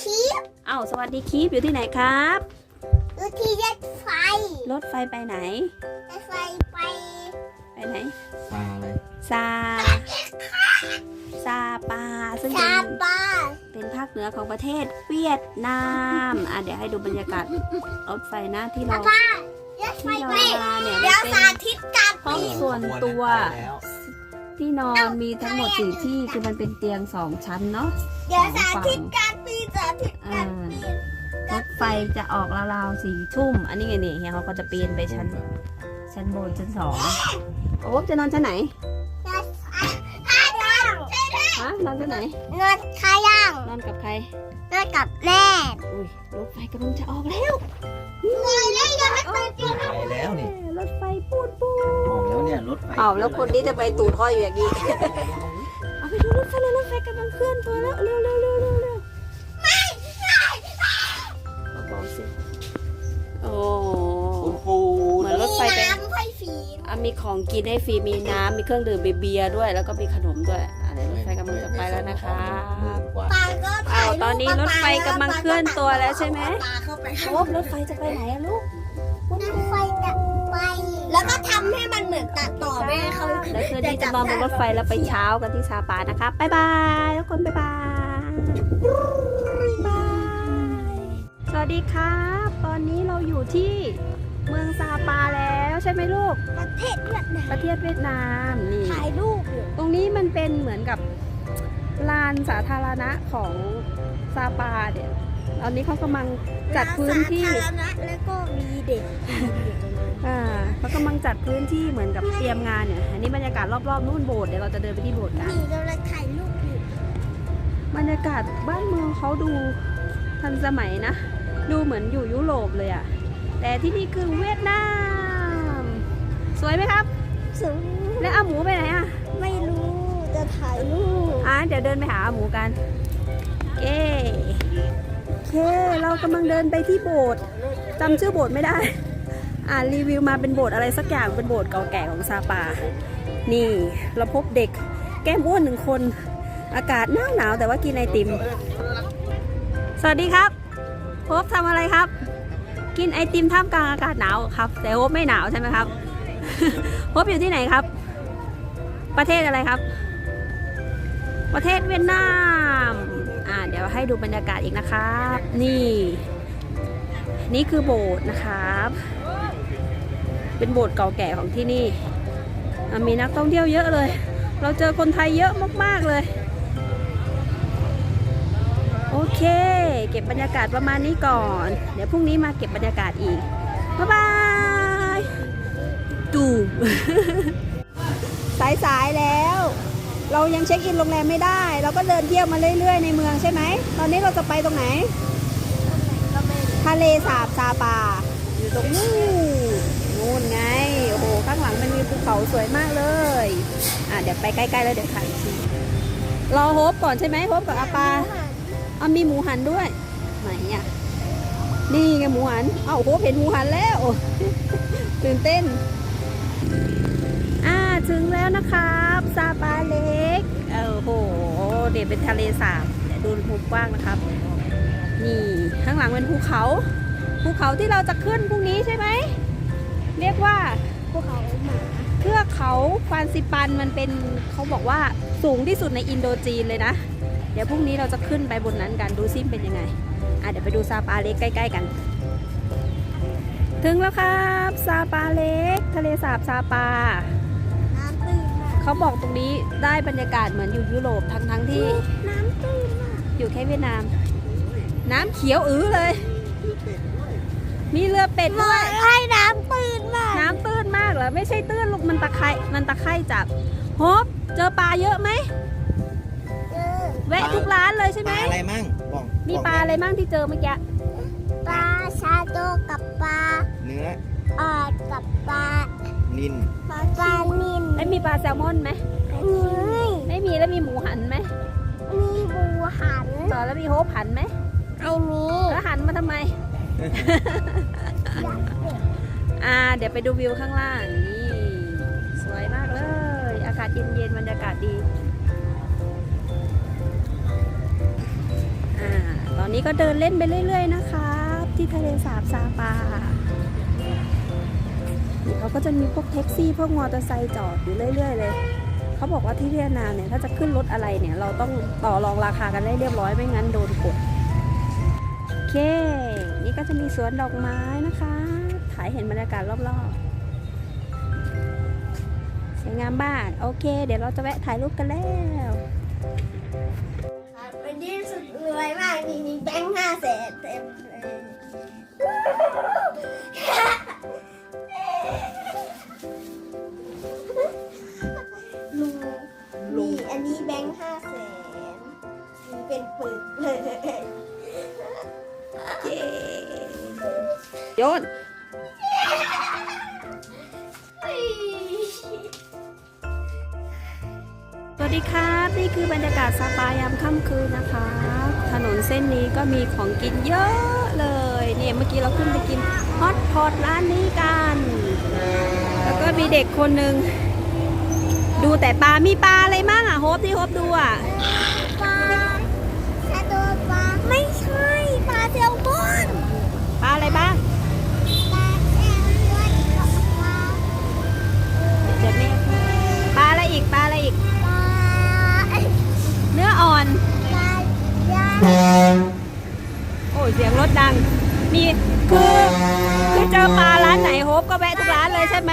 ชีพเอ้าสวัสดีคีฟอยู่ที่ไหนครับ อยู่ที่รถไฟ รถไฟไปไหน รถไฟไป ไปไหน ซาอะไรซา ซาปา ซึ่งเป็ซาน ปาเป็นภาคเหนือของประเทศเวียดนาม อะเดี๋ยวให้ดูบรรยากาศรถไฟนะที่เราป้ารถไฟที่เราไปมาเนี่ยเดี๋ยวมันสาเป็นธิตการห้องปีนส่วนตัว ไปแล้วที่นอนมีทั้งหมดสี่ที่คือมันเป็นเตียงสองชั้นเนาะ เดี๋ยวสาธิตการ จะออกราวๆสี่ทุ่ม อันนี้ไงเนี่ยเฮียเขาก็จะปีนไปชั้น ชั้นบนชั้นสองโอ้จะนอนชั้นไหนรถไฟข้าย่างฮะนอนชั้นไหนรถข้าย่างนอนกับใครรถกับแม่อุ้ยรถไฟกำลังจะออกแล้วไงแล้วยังไม่ไปจริงไปแล้วนี่รถไฟปูดปูดออกแล้วเนี่ยรถไฟอ้าวแล้วคนนี้จะไปตูดห้อยอยู่อย่างนี้เอาไปดูรถไฟเลยรถไฟกำลังเคลื่อนตัวแล้วเร็วเร็วเร็วเร็วเร็ว ของกินให้ฟรีมีน้ำมีเครื่องดื่มมีเบียร์ด้วย แล้วก็มีขนมด้วยอะไรรถไฟกำลังจะไปแล้วนะคะปาก็ถ่ายรูปอ้าตอนนี้รถไฟกำลังเคลื่อนตัวแล้วใช่ไหมปาเข้าไปโอ้รถไฟจะไปไหนอะลูกรถไฟจะไป แล้วก็ทำให้มันเหมือนตัดต่อแม่เขาแล้วคืนนี้จะนอนบนรถไฟแล้วไปเช้ากันที่ซาปานะคะบ๊ายบายทุกคนบ๊ายบายบายสวัสดีครับ ตอนนี้เราอยู่ที่ เมืองซาปาแล้วใช่ไหมลูก ประเทศเวียดนามประเทศเวียดนามนี่ถ่ายรูปอยู่ตรงนี้มันเป็นเหมือนกับลานสาธารณะของซาปาเนี่ยตอนนี้เขากำลังจัดพื้นที่สาธารณะแล้วก็มีเด็กอยู่ตรงนั้นอ่าเขากำลังจัดพื้นที่เหมือนกับเตรียมงานเนี่ยอันนี้บรรยากาศรอบๆนู่นโบสถ์เดี๋ยวเราจะเดินไปที่โบสถ์กันนี่กำลังถ่ายรูปอยู่บรรยากาศบ้านเมืองเขาดูทันสมัยนะ ดูเหมือนอยู่ยุโรปเลยอะ แต่ที่นี่คือเวียดนาม สวยไหมครับสูงแล้วอาหมูไปไหนอะไม่รู้จะถ่ายรูปอะเดี๋ยวเดินไปหาอาหมูกันเก้เคเรากำลังเดินไปที่โบสถ์จำชื่อโบสถ์ไม่ได้ อ่านรีวิวมาเป็นโบสถ์อะไรสักอย่างเป็นโบสถ์เก่าแก่ของซาปา นี่เราพบเด็กแก้มอ้วนหนึ่งคน อากาศหนาวหนาวๆแต่ว่ากินไอติม สวัสดีครับโฮปทำอะไรครับ กินไอติมท่ามกลางอากาศหนาวครับ แต่โฮปไม่หนาวใช่ไหมครับโฮปอยู่ที่ไหนครับ ประเทศอะไรครับ ประเทศเวียดนาม อ่าเดี๋ยวให้ดูบรรยากาศอีกนะครับ นี่ นี่คือโบสถ์นะครับ เป็นโบสถ์เก่าแก่ของที่นี่ มีนักท่องเที่ยวเยอะเลย เราเจอคนไทยเยอะมากๆเลย โอเค เก็บบรรยากาศประมาณนี้ก่อน เดี๋ยวพรุ่งนี้มาเก็บบรรยากาศอีก บ๊ายบายดูสายๆแล้ว เรายังเช็คอินโรงแรมไม่ได้ เราก็เดินเที่ยวมาเรื่อยๆในเมืองใช่ไหม ตอนนี้เราจะไปตรงไหน ทะเลสาบซาปา อยู่ตรงนู้นนู่นไง โอ้โห ข้างหลังมันมีภูเขาสวยมากเลย อะเดี๋ยวไปใกล้ๆแล้วเดี๋ยวถ่ายอีกทีรอโฮปก่อนใช่ไหมโฮปกับอาปา เอามีหมูหันด้วย ไหนอะ นี่ไงหมูหัน เอ้าโฮปเห็นหมูหันแล้ว ตื่นเต้น อ่าถึงแล้วนะครับซาปาเล็กเออโห เดี๋ยวเป็นทะเลสาบเดี๋ยวดูมุมกว้างนะครับ นี่ข้างหลังเป็นภูเขาภูเขาที่เราจะขึ้นพรุ่งนี้ใช่ไหม เรียกว่าภูเขาหมาเทือกเขาฟานซิปันมันเป็นเขาบอกว่าสูงที่สุดในอินโดจีนเลยนะ เดี๋ยวพรุ่งนี้เราจะขึ้นไปบนนั้นกันดูซิมนเป็นยังไงอะเดี๋ยวไปดูซาปาเล็กใกล้ ๆ กัน ถึงแล้วครับซาปาเล็ก ทะเลสาบซาปาน้ำตื้นมากเขาบอกตรงนี้ได้บรรยากาศเหมือนอยู่ยุโรปทั้งทั้งๆที่น้ำตื้นมากอยู่แค่เวียดนาม น้ำเขียวอื้อเลย มีเรือเป็ดด้วย ให้น้ำตื้นมาก น้ำตื้นมากเหรอไม่ใช่ตื้นลูกมันตะไคร่มันตะไคร่จับโฮบเจอปลาเยอะไหมเออ แวะทุกร้านเลยใช่ไหปมลาอะไรมั่งบอกมีบอกปลาอะไรบ้างที่เจอเมื่อกี้ ปลาชาโดกับปลาเนื้อออดกับปลานินปลาปลานินแล้วมีปลาแซลมอนไหมมีไม่มีแล้วมีหมูหันไหมมีบูหันต่อแล้วมีโฮปหันไหมไอมีแล้วหันมาทำไม อ่า เดี๋ยวไปดูวิวข้างล่าง นี่ สวยมากเลย อากาศเย็นๆบรรยากาศดี นี้ก็เดินเล่นไปเรื่อย ๆ นะคะที่ทะเลสาบซาปานี่เขาก็จะมีพวกแท็กซี่พวกมอเตอร์ไซค์จอดอยู่เรื่อย ๆ เลย เขาบอกว่าที่เวียดนามเนี่ยถ้าจะขึ้นรถอะไรเนี่ยเราต้องต่อรองราคากันได้เรียบร้อยไม่งั้นโดนกดโอเคนี่ก็จะมีสวนดอกไม้นะคะ ถ่ายเห็นบรรยากาศรอบๆสวยงามบ้านโอเค เดี๋ยวเราจะแวะถ่ายรูปกันแล้ว วยมากนี่มีแบงค์ห้าแสนเต็มเลยลุงมีอันนี้แบงค์ห้าแสนมีเป็นปึกเลยเย้โยน ดีครับนี่คือบรรยากาศสปายามค่ำคืนนะคะ ถนนเส้นนี้ก็มีของกินเยอะเลยเนี่ยเมื่อกี้เราขึ้นไปกินฮอตพอตร้านนี้กัน แล้วก็มีเด็กคนหนึ่งดูแต่ปลา มีปลาอะไรบ้างอะโฮปที่โฮปดูอะ เสียงรถดัง มีคือคือเจอปลาร้านไหนโฮปก็แวะทุกร้านเลยใช่ไหม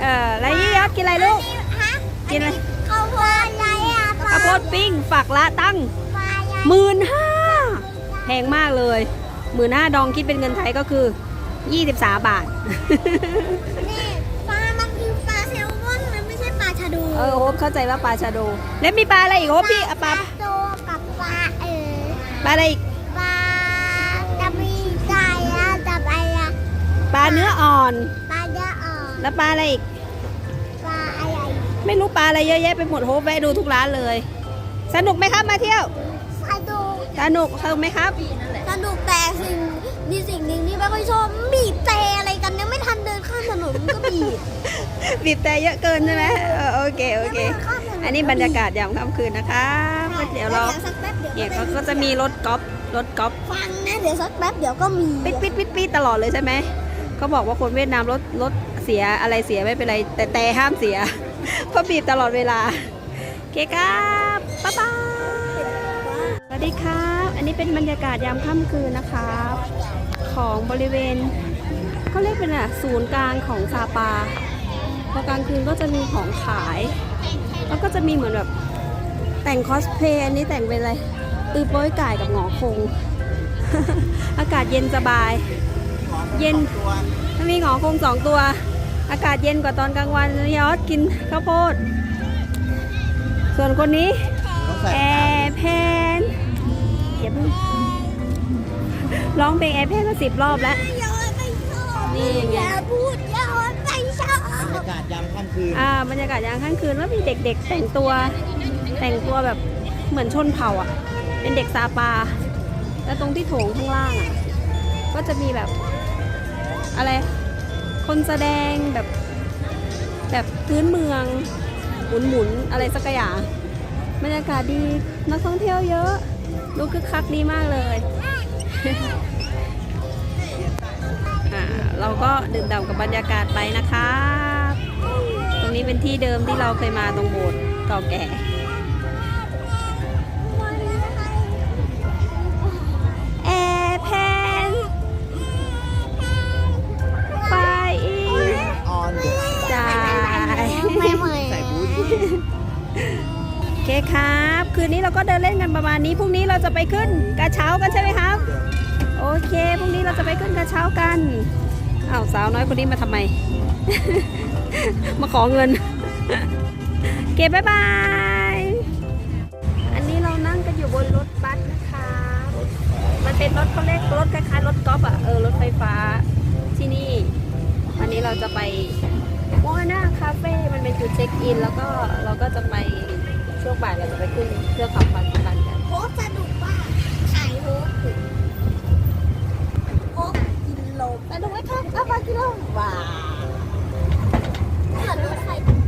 เออแล้วยี่ยอดกินอะไรลูก ฮะกินอะไร ข้าวโพดอะไรอะข้าวโพดปิ้งฝักละตั้งปลาย่างหมื่นห้าแพงมากเลยหมื่นห้าดองคิดเป็นเงินไทยก็คือ 23 บาท นี่ปลา มันคือปลาแซลมอนมันไม่ใช่ปลาชะโดูเออโฮปเข้าใจว่าปลาชาโด แล้วมีปลาอะไรอีกโฮปพี่เอาปลาโตกับปลาเออปลาอะไรอีกาเนื้ออ่อน ปลาเยอะอ่อนแล้วปลาอะไรอีก ปลาอะไรไม่รู้ปลาอะไรเยอะแยะไปหมดโฮปแวะดูทุกร้านเลย สนุกไหมครับมาเที่ยว สนุกสนุกสนุกไหมครับ สนุกแต่สิ่งมีสิ่งหนึ่งที่ไม่ค่อยชอบบีบแต่อะไรกันยังไม่ทันเดินข้ามถนนมันก็บีบ บีบแต่เยอะเกินใช่ไหมเออโอเคโอเคยังไม่ทันข้ามถนอันนี้บรรยากาศยามค่ำคืนนะคะก็เดี๋ยวเราสักแป๊บเดี๋ยวเนี่ยเขาก็จะมีรถกอล์ฟรถกอล์ฟฟังนะเดี๋ยวสักแป๊บเดี๋ยวก็มี ปิดปิดปิดปิดตลอดเลยใช่ไหม เขาบอกว่าคนเวียดนามรถรถเสียอะไรเสียไม่เป็นไร แต่แต่ห้ามเสียเพราะบีบตลอดเวลาเคครับบ๊ายบายสวัสดีครับ อันนี้เป็นบรรยากาศยามค่ำคืนนะครับของบริเวณเขาเรียกเป็นอะศูนย์กลางของซาปาพอกลางคืนก็จะมีของขาย แล้วก็จะมีเหมือนแบบแต่งคอสเพลย์อันนี้แต่งเป็นอะไรตือโป้ยไก่กับหงอคง อากาศเย็นสบาย เย็นถ้ามีหงอคงสองตัว อากาศเย็นกว่าตอนกลางวันยอดกินข้าวโพด ส่วนคนนี้ต้องใส่แอร์แพนเดี๋ยวเพิ่งร้องเพลงแอร์แพนมาสิบรอบแล้วย้อนไปชอบนี่ไงอย่าพูดย้อนไปชอบบรรยากาศยามค่ำคืนอ่าบรรยากาศยามค่ำคืนแล้วมีเด็ก ๆ แต่งตัวแต่งตัวแบบเหมือนชนเผ่าอะ เป็นเด็กซาปา แล้วตรงที่โถงข้างล่างอะ ก็จะมีแบบ อะไร คนแสดงแบบแบบพื้นเมือง หมุนหมุนๆอะไรสักอย่างบรรยากาศดีนักท่องเที่ยวเยอะ ดูคึกคักดีมากเลยอ่าเราก็ดื่มด่ำกับบรรยากาศไปนะคะ ตรงนี้เป็นที่เดิมที่เราเคยมาตรงโบสถ์เก่าแก่ เคครับ คืนนี้เราก็เดินเล่นกันประมาณนี้พรุ่งนี้เราจะไปขึ้นกระเช้ากันใช่ไหมครับ โอเคพรุ่งนี้เราจะไปขึ้นกระเช้ากันอ้าวสาวน้อยคนนี้มาทำไม มาขอเงิน เก็บบายบาย อันนี้เรานั่งกันอยู่บนรถบัสนะคะ มันเป็นรถเขาเรียกรถคล้ายๆรถกอล์ฟอะเออรถไฟฟ้าที่นี่ วันนี้เราจะไปโมฮาน่าคาเฟ่ มันเป็นจุดเช็คอิน แล้วก็เราก็จะไป ช่วงบ่ายเราจะไปขึ้นเครื่องขับความกันกันโพสต์สนุกมากขายโฮสถึงโฮสกินโลสนุกไหมครับเอาไปกิโลว้าวเอนร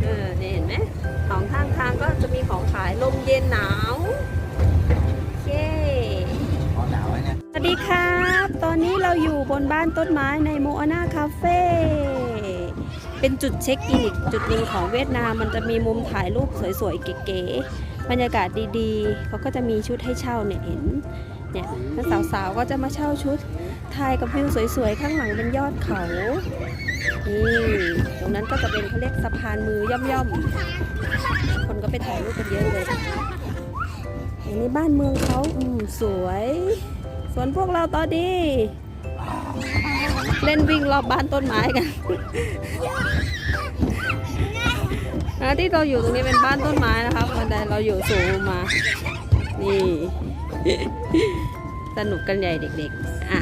เออเนี่ยเห็นไหมสองข้างทางก็จะมีของขายลมเย็นหนาวโอเคสวัสดีครับ ตอนนี้เราอยู่บนบ้านต้นไม้ในโมอานาคาเฟ่ เป็นจุดเช็คอินอีกจุดหนึ่งของเวียดนามมันจะมีมุมถ่ายรูปสวยๆเก๋ๆบรรยากาศดีๆเขาก็จะมีชุดให้เช่าเนี่ยเห็นเนี่ยถ้าสาวๆก็จะมาเช่าชุดถ่ายกับวิวสวยๆข้างหลังเป็นยอดเขานี่ตรงนั้นก็จะเป็นเขาเรียกสะพานมือย่อมๆคนก็ไปถ่ายรูปกันเยอะเลยอันนี้บ้านเมืองเขาสวย ส่วนพวกเราตอนนี้ เล่นวิ่งรอบบ้านต้นไม้กันนะที่เราอยู่ตรงนี้เป็นบ้านต้นไม้นะครับบันไดเราอยู่สูงมา นี่ สนุกกันใหญ่เด็กๆ อะ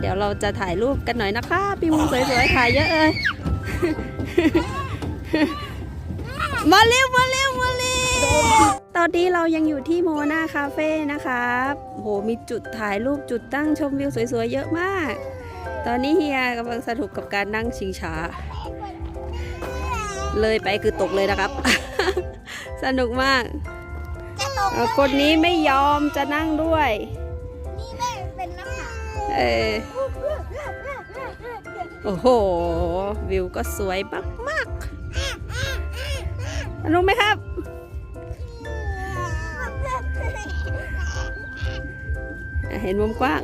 เดี๋ยวเราจะถ่ายรูปกันหน่อยนะคะปีมุมสวยๆถ่ายเยอะเลยมาเร็วมาเร็วมาเร็วตอนนี้เรายังอยู่ที่โมนาคาเฟ่นะครับโหมีจุดถ่ายรูปจุดตั้งชมวิวสวยๆเยอะมาก ตอนนี้เฮียกำลังสนุกกับการนั่งชิงช้า เลยไปคือตกเลยนะครับ สนุกมาก คนนี้ไม่ยอมจะนั่งด้วย นี่แม่เป็นน้ำหนักเออโอ้โห วิวก็สวยมากๆสนุกไหมครับเห็นมุมกว้าง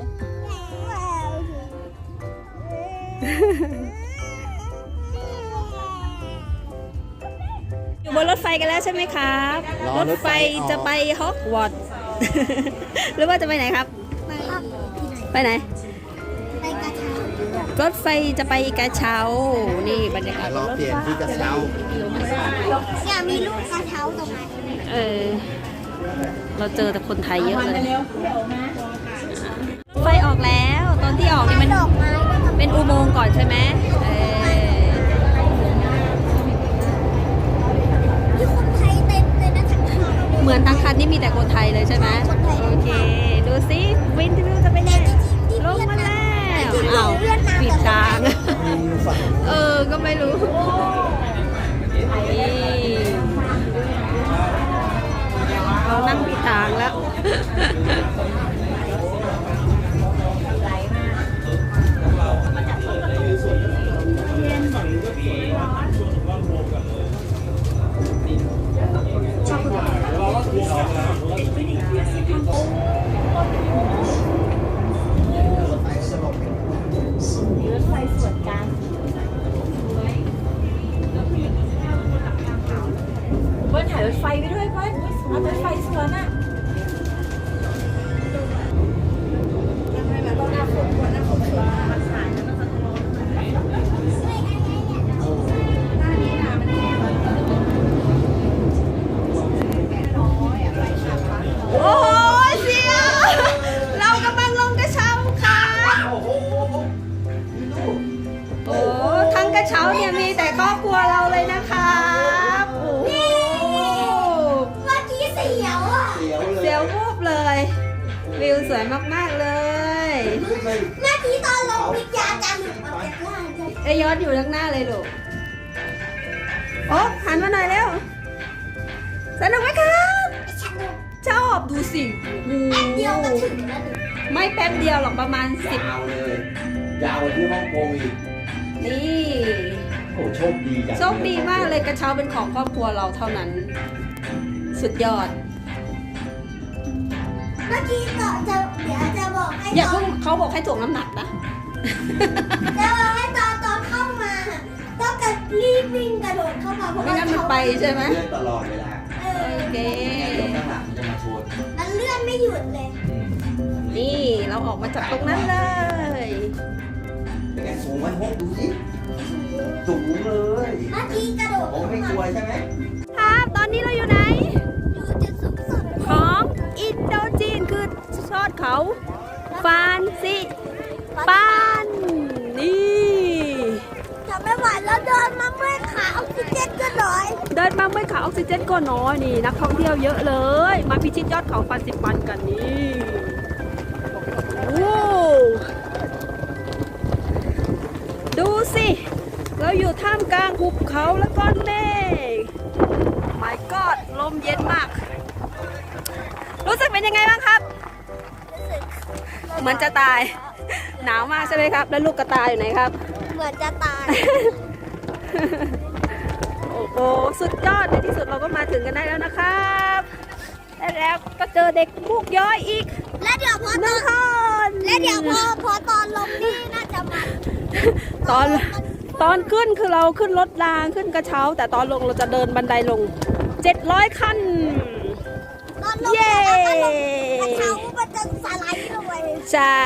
อยู่บนรถไฟกันแล้วใช่ไหมครับ รอรรถถไฟไฟออก จะไปฮอกวอตส์ หรือว่าจะไปไหนครับ ไปที่ไหนไปไหน ไปกระเช้ารถไฟจะไปกระเช้า นี่บรรยากาศบรอนรถเปลี่ยนไฟที่กระเช้าอยากมีลูกกระเช้าตรงนั้นเออ เราเจอแต่คนไทยเยอะเลย ไฟออกแล้ว ตอนที่ออกนี่มันดอกไม้ก็ทำเป็นอุโมงค์ก่อนใช่ไหมเออที่คนไทยเต็มเลยนะทั้งทางเหมือนทางคันนี่มีแต่คนไทยเลยใช่ไหมคนไทยโอเค ดูสิวินทิวจะเป็นยังไงลงมาแล้วอ้าวปิดทางมีฝั่งเออ ก็ไม่รู้ เปิ้ลถ่ายรถไฟไปด้วยเปิ้ลเอารถไฟสวนอะโอ้โหเสียเรากำลังลงกระเช้าค่ะ โอ้ทั้งกระเช้าเนี่ยมีแต่ครอบครัวเรา ว่าจะเอ้ยยอดอยู่ข้างหน้าเลยลูกโอ้หันมาหน่อยเร็ว สนุกไหมครับฉันลงชอบดูสิโอ้โหเดียวก็ถึงแล้วหนูไม่แป๊บเดียวหรอกประมาณสิบยาวเลย ยาวกว่าที่ฮ่องกงอีก นี่โอ้โชคดีจังโชคดีมากเลยกระเช้าเป็นของครอบครัวเราเท่านั้น สุดยอด เมื่อกี้ต่อจะเดี๋ยวจะบอกให้อย่าตอเพิ่นงเขาบอกให้ถ่วงน้ำหนักนะ จะบอกให้ตอน ระรีบวิ่งกระโดดเข้ามาเพราะไม่ว่างั้นมันไปใช่ไหมเลื่อนตลอดเวลาเออโอเค เดี๋ยวข้างหลังจะมาชนมันเลื่อนไม่หยุดเลยนี่เราออกมาจากตรงนั้นเลย เป็นไงสูงไหมฮกดูสิสูงเลยเมื่อกี้กระโดดโอ้เข้าไม่มา กลัวใช่ไหมครับ ตอนนี้เราอยู่ไหน อยู่จุดสูงสุดของอินโดจีนคือชอดเขาฟานซิปา จนก็น้อยเดินมาไม่ขาออกซิเจนก็น้อยนี่นักท่องเที่ยวเยอะเลย มาพิชิตยอดเขาฟานสิปันกันนี่โอ้ดูสิ เราอยู่ท่ามกลางหุบเขาและก้อนเมฆ my god ลมเย็นมาก รู้สึกเป็นยังไงบ้างครับรู้สึกลมเหมือนจะตาย หนาวมากใช่ไหมครับ แล้วลูกกระตายอยู่ไหนครับ เหมือนจะตายโอ้โหสุดยอดในที่สุดเราก็มาถึงกันได้แล้วนะครับและแล้วก็เจอเด็กมุกย้อยอีกและเดี๋ยวพอหตนึ่องนคน และเดี๋ยวพอพอตอนลงนี่น่าจะมันตอนตอนขึ้นคือเราขึ้นรถรางขึ้นกระเช้า แต่ตอนลงเราจะเดินบันไดลง 700 ขั้น ตอนลงเย้ แล้วก็ลงกระเช้ามันจะสไลด์ลงไป ใช่